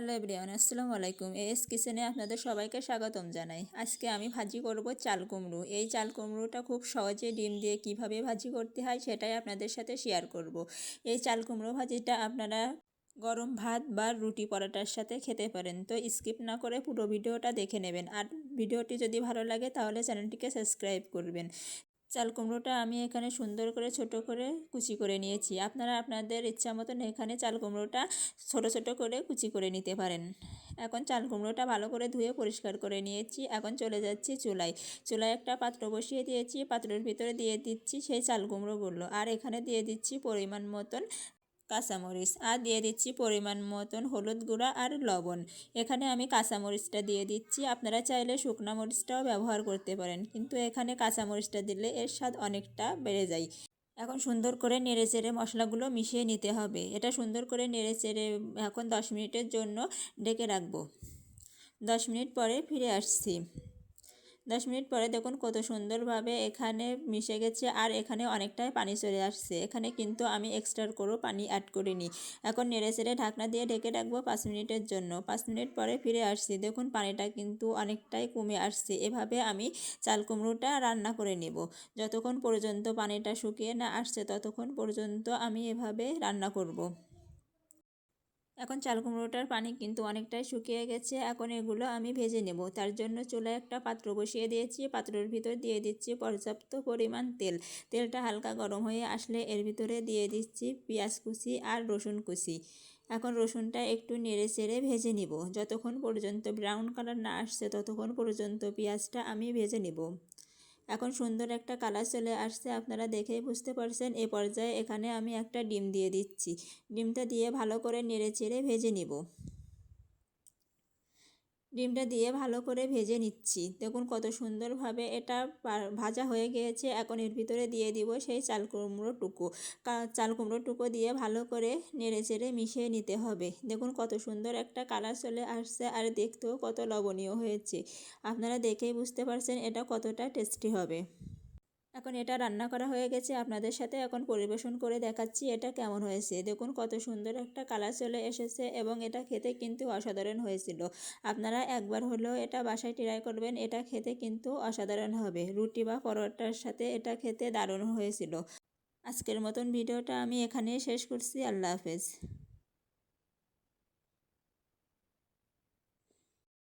Hello everyone, আসসালামু আলাইকুম। S কিচেনে আপনাদের সবাইকে স্বাগতম জানাই। আজকে আমি ভাজি করব চাল কুমড়ো। এই চাল কুমড়োটা খুব সহজে ডিম দিয়ে কীভাবে ভাজি করতে হয় সেটাই আপনাদের সাথে শেয়ার করব। এই চাল কুমড়ো ভাজিটা আপনারা গরম ভাত বা রুটি পরোটার সাথে খেতে পারেন। তো স্কিপ না করে পুরো ভিডিওটা দেখে নেবেন। আর ভিডিওটি যদি ভালো লাগে তাহলে চ্যানেলটিকে সাবস্ক্রাইব করবেন। চাল কুমড়োটা আমি এখানে সুন্দর করে ছোট করে কুচি করে নিয়েছি। আপনারা আপনাদের ইচ্ছা মতন এখানে চাল কুমড়োটা ছোট ছোট করে কুচি করে নিতে পারেন। এখন চাল কুমড়োটা ভালো করে ধুয়ে পরিষ্কার করে নিয়েছি। এখন চলে যাচ্ছি চুলায়। চুলায় একটা পাত্র বসিয়ে দিয়েছি। পাত্রের ভিতরে দিয়ে দিচ্ছি সেই চাল কুমড়োগুলো। আর এখানে দিয়ে দিচ্ছি পরিমাণ মতন কাঁচামরিচ। আর দিয়ে দিচ্ছি পরিমাণ মতন হলুদ গুঁড়া আর লবণ। এখানে আমি কাঁচামরিচটা দিয়ে দিচ্ছি। আপনারা চাইলে শুকনা মরিচটাও ব্যবহার করতে পারেন। কিন্তু এখানে কাঁচামরিচটা দিলে এর স্বাদ অনেকটা বেড়ে যায়। এখন সুন্দর করে নেড়ে চেড়ে মশলাগুলো মিশিয়ে নিতে হবে। এটা সুন্দর করে নেড়ে চেড়ে এখন দশ মিনিটের জন্য ডেকে রাখব। দশ মিনিট পরে ফিরে আসছি। দশ মিনিট পরে দেখুন কত সুন্দরভাবে এখানে মিশে গেছে আর এখানে অনেকটাই পানি চলে আসছে। এখানে কিন্তু আমি এক্সট্রা করেও পানি অ্যাড করিনি। এখন নেড়ে চেড়ে ঢাকনা দিয়ে ঢেকে রাখব পাঁচ মিনিটের জন্য। পাঁচ মিনিট পরে ফিরে আসছি। দেখুন পানিটা কিন্তু অনেকটাই কমে আসছে। এভাবে আমি চাল কুমড়োটা রান্না করে নেব। যতক্ষণ পর্যন্ত পানিটা শুকিয়ে না আসছে, ততক্ষণ পর্যন্ত আমি এভাবে রান্না করব। এখন চাল কুমড়োটার পানি কিন্তু অনেকটাই শুকিয়ে গেছে। এখন এগুলো আমি ভেজে নেব। তার জন্য চুলায় একটা পাত্র বসিয়ে দিয়েছি। পাত্রের ভিতর দিয়ে দিচ্ছি পর্যাপ্ত পরিমাণ তেল। তেলটা হালকা গরম হয়ে আসলে এর ভিতরে দিয়ে দিচ্ছি পেঁয়াজ কুচি আর রসুন কুচি। এখন রসুনটা একটু নেড়ে চেড়ে ভেজে নিব। যতক্ষণ পর্যন্ত ব্রাউন কালার না আসছে, ততক্ষণ পর্যন্ত পেঁয়াজটা আমি ভেজে নিব। এখন সুন্দর একটা কালার চলে আসছে, আপনারা দেখেই বুঝতে পারছেন। এ পর্যায়ে এখানে আমি একটা ডিম দিয়ে দিচ্ছি। ডিমটা দিয়ে ভালো করে নেড়ে চেড়ে ভেজে নিব। ডিমটা দিয়ে ভালো করে ভেজে নিচ্ছি। দেখুন কত সুন্দরভাবে এটা ভাজা হয়ে গিয়েছে। এখন এর ভিতরে দিয়ে দিব সেই চাল কুমড়ো টুকু চাল কুমড়ো টুকু দিয়ে ভালো করে নেড়ে চেড়ে মিশিয়ে নিতে হবে। দেখুন কত সুন্দর একটা কালার চলে আসছে আর দেখতেও কত লবণীয় হয়েছে। আপনারা দেখেই বুঝতে পারছেন এটা কতটা টেস্টি হবে। এখন এটা রান্না করা হয়ে গেছে, আপনাদের সাথে এখন পরিবেশন করে দেখাচ্ছি এটা কেমন হয়েছে। দেখুন কত সুন্দর একটা কালার চলে এসেছে এবং এটা খেতে কিন্তু অসাধারণ হয়েছিল। আপনারা একবার হলেও এটা বাসায় ট্রাই করবেন, এটা খেতে কিন্তু অসাধারণ হবে। রুটি বা পরোটার সাথে এটা খেতে দারুণ হয়েছিল। আজকের মতন ভিডিওটা আমি এখানেই শেষ করছি, আল্লাহ হাফেজ।